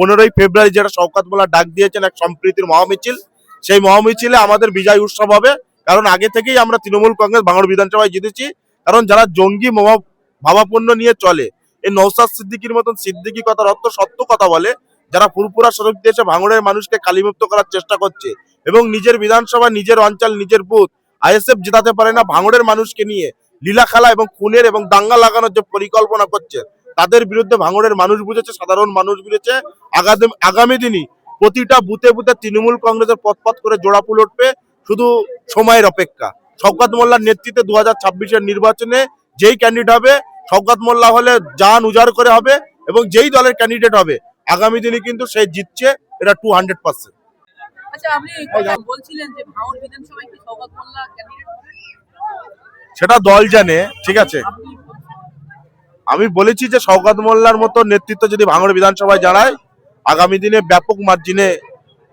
পনেরোই ফেব্রুয়ারি যেটা শওকাত মোল্লা ডাক দিয়েছেন এক সম্প্রীতির মহামিছিল, সেই মহামিছিলে আমাদের বিজয় উৎসব হবে। কারণ আগে থেকেই আমরা তৃণমূল কংগ্রেস বাংলার বিধানসভায় জিতেছি। কারণ যারা জঙ্গি ভাবাপন্ন নিয়ে চলে এই নৌসাদ সিদ্দিকির মতন সিদ্দিকি কথার অর্থ সত্য কথা বলে, যারা ফুরপুরা শরীফ দেশে ভাঙড়ের মানুষকে কালিমুক্ত করার চেষ্টা করছে এবং নিজের বিধানসভা, নিজের অঞ্চল, নিজের বুথ, আইএসএফ জেতাতে পারে না, ভাঙড়ের মানুষকে নিয়ে লীলা খেলা এবং খুনের এবং দাঙ্গা লাগানোর যে পরিকল্পনা করছে তাদের বিরুদ্ধে ভাঙড়ের মানুষ বুঝেছে সাধারণ মানুষ বুঝেছে। আগামী আগামী দিনই প্রতিটা বুথে বুথে তৃণমূল কংগ্রেসের পথপথ করে জোড়াফুল উঠবে শুধু সময়ের অপেক্ষা। শওকত মোল্লার নেতৃত্বে দু হাজার ছাব্বিশের নির্বাচনে যেই ক্যান্ডিডেট হবে শওকত মোল্লা হলে জান উজাড় করে হবে এবং যেই দলের ক্যান্ডিডেট হবে আগামী দিনে কিন্তু সে জিতছে এটা টু হান্ড্রেড পার্সেন্ট সেটা দল জানে ঠিক আছে। আমি বলেছি যে শওকত মোল্লার মতো নেতৃত্ব যদি ভাঙড় বিধানসভায় জানায়, আগামী দিনে ব্যাপক মার্জিনে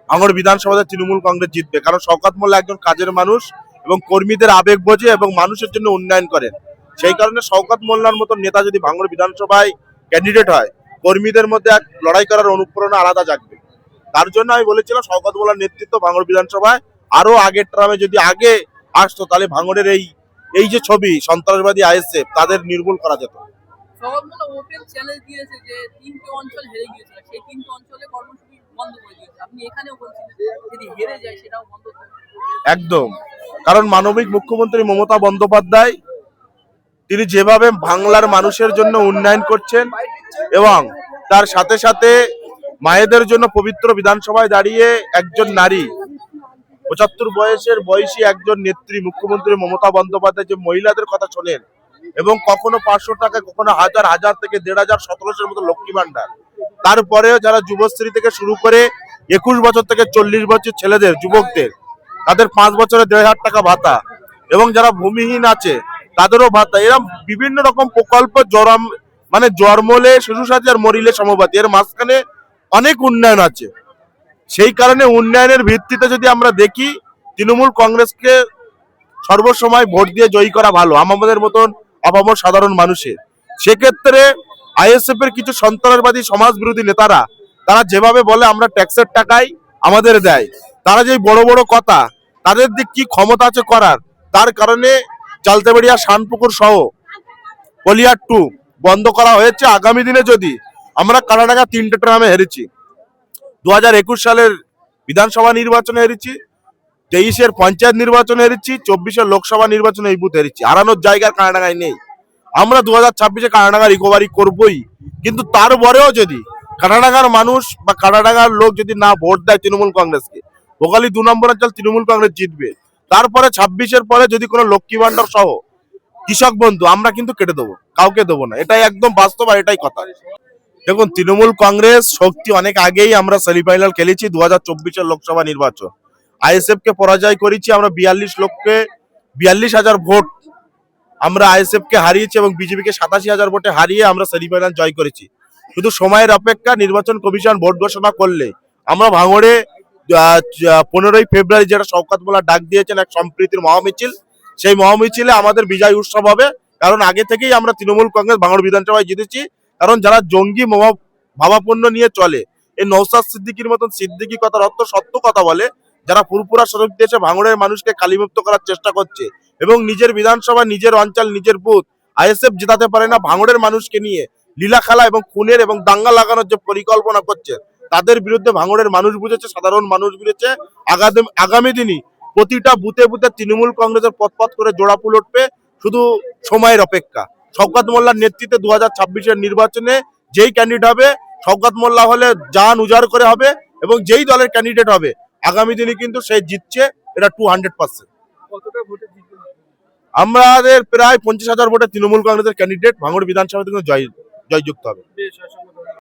ভাঙড় বিধানসভাতে তৃণমূল কংগ্রেস জিতবে। কারণ শওকত মোল্লা একজন কাজের মানুষ এবং কর্মীদের আবেগ বোঝে এবং মানুষের জন্য উন্নয়ন করেন। সেই কারণে শওকত মোল্লার মতো নেতা যদি ভাঙড় বিধানসভায় ক্যান্ডিডেট হয়, কর্মীদের মধ্যে এক লড়াই করার অনুপ্রেরণা আলাদা জাগবে। তার জন্য আমি বলেছিলাম শওকত মোল্লার নেতৃত্ব ভাঙড় বিধানসভায়। আরও আগের ট্রামে যদি আগে আসতো, তাহলে ভাঙড়ের এই এই যে ছবি সন্ত্রাসবাদী আইএসএফ, তাদের নির্মূল করা যেত। ওপেন চ্যালেঞ্জ দিয়েছে যে তিনটে অঞ্চল হেরে গিয়েছিল, সেই তিনটে অঞ্চলে কর্মসূচি বন্ধ করে দিয়েছে। আপনি এখানেও যদি হেরে যায় সেটাও বন্ধ একদম। কারণ মানবিক মুখ্যমন্ত্রী মমতা বন্দ্যোপাধ্যায়, তিনি যেভাবে বাংলার মানুষের জন্য উন্নয়ন করছেন এবং তার সাথে সাথে মায়েদের জন্য পবিত্র বিধানসভায় দাঁড়িয়ে একজন নারী, পঁচাত্তর বয়সের বয়সী একজন নেত্রী মুখ্যমন্ত্রী মমতা বন্দ্যোপাধ্যায় যে মহিলাদের কথা শোনেন এবং কখনো পাঁচশো টাকা, কখনো হাজার হাজার থেকে দেড় হাজার, সতেরোশোর মতো লক্ষ্মী ভান্ডার। তারপরেও যারা যুবশ্রী থেকে শুরু করে একুশ বছর থেকে চল্লিশ বছর ছেলেদের, যুবকদের, তাদের পাঁচ বছরে দেড় হাজার টাকা ভাতা। এবং যারা ভূমিহীন আছে, তাদেরও ভাতা। এরকম বিভিন্ন রকম প্রকল্প জরাম মানে জন্মলে শিশু সাথী আর মরিলে সমবাতি। এর মাঝখানে অনেক উন্নয়ন আছে। সেই কারণে উন্নয়নের ভিত্তিতে যদি আমরা দেখি, তৃণমূল কংগ্রেসকে সর্বসময় ভোট দিয়ে জয়ী করা ভালো। আমাদের মতন অপামর সাধারণ মানুষের। সেক্ষেত্রে আইএসএফ এর কিছু সন্ত্রাসবাদী সমাজ বিরোধী নেতারা, তারা যেভাবে বলে আমরা ট্যাক্সের টাকায় আমাদের দেয়, তারা যে বড় বড় কথা, তাদের দিক কি ক্ষমতা আছে করার, তার কারণে চালতেবেড়িয়া শানপুকুর সহ পলিয়ার টু বন্ধ করা হয়েছে। আগামী দিনে যদি আমরা কানাডাকা তিনটে ট্রামে হেরেছি দু হাজার একুশ সালের বিধানসভা নির্বাচনে হেরেছি তেইশের পঞ্চায়েত নির্বাচনে হেরেছি, চব্বিশের লোকসভা নির্বাচনে এই বুথ হেরেছি। হারানোর জায়গার কানাডাগায় নেই। আমরা দু হাজার ছাব্বিশে কানাডাগা রিকভারি করবই। কিন্তু তারপরেও যদি কানাডাগার মানুষ বা কানাডাগার লোক যদি না ভোট দেয় তৃণমূল কংগ্রেসকে ভোগালী দু নম্বর অঞ্চল তৃণমূল কংগ্রেস জিতবে। তারপরে ছাব্বিশের পরে যদি কোনো লক্ষ্মী ভান্ডার সহ কৃষক বন্ধু, আমরা কিন্তু কেটে দেবো, কাউকে দেবো না। এটাই একদম বাস্তব আর এটাই কথা। দেখুন, তৃণমূল কংগ্রেস শক্তি অনেক আগেই আমরা সেমিফাইনাল খেলেছি দু হাজার লোকসভা নির্বাচন। আইএসএফ কে পরাজয় করেছি, আমরা বিয়াল্লিশ লক্ষে বিয়াল্লিশ হাজার ভোট আমরা আইএসএফ কে হারিয়েছি এবং বিজেপিকে সাতাশি হাজার ভোটে হারিয়ে আমরা সেমিফাইনাল জয় করেছি। শুধু সময়ের অপেক্ষা, নির্বাচন কমিশন ভোট ঘোষণা করলে আমরা ভাঙড়ে পনেরোই ফেব্রুয়ারি যেটা শওকাত মোল্লা ডাক দিয়েছেন এক সম্প্রীতির মহামিছিল, সেই মহামিছিলে আমাদের বিজয় উৎসব হবে। কারণ আগে থেকেই আমরা তৃণমূল কংগ্রেস ভাঙড় বিধানসভায় জিতেছি। কারণ যারা জঙ্গি ভাবাপন্ন নিয়ে চলে, এই নৌসাদ সিদ্দিকির মতন সিদ্দিকি কথার অর্থ সত্য কথা বলে যারা ফুরপুরা শরীফ দেশে ভাঙড়ের মানুষকে কালিমুক্ত করার চেষ্টা করছে এবং নিজের বিধানসভা, নিজের অঞ্চল, নিজের বুথ, আইএসএফ জেতাতে পারে না, ভাঙড়ের মানুষকে নিয়ে লীলা খেলা এবং খুনের এবং দাঙ্গা লাগানোর যে পরিকল্পনা করছে, তাদের বিরুদ্ধে ভাঙড়ের মানুষ বুঝেছে, সাধারণ মানুষ বুঝেছে। আগামী দিনই প্রতিটা বুথে বুথে তৃণমূল কংগ্রেসের পথপথ করে জোড়াফুল উঠবে, শুধু সময়ের অপেক্ষা। শওকত মোল্লার নেতৃত্বে দু হাজার ছাব্বিশের নির্বাচনে যেই ক্যান্ডিডেট হবে, শওকত মোল্লা হলে জান উজাড় করে হবে এবং যেই দলের ক্যান্ডিডেট হবে আগামী দিনে কিন্তু সে জিতছে এটা টু হান্ড্রেড পার্সেন্ট আমাদের প্রায় পঞ্চাশ হাজার ভোটে তৃণমূল কংগ্রেসের ক্যান্ডিডেট ভাঙড় বিধানসভাতে কিন্তু জয় জয়যুক্ত হবে।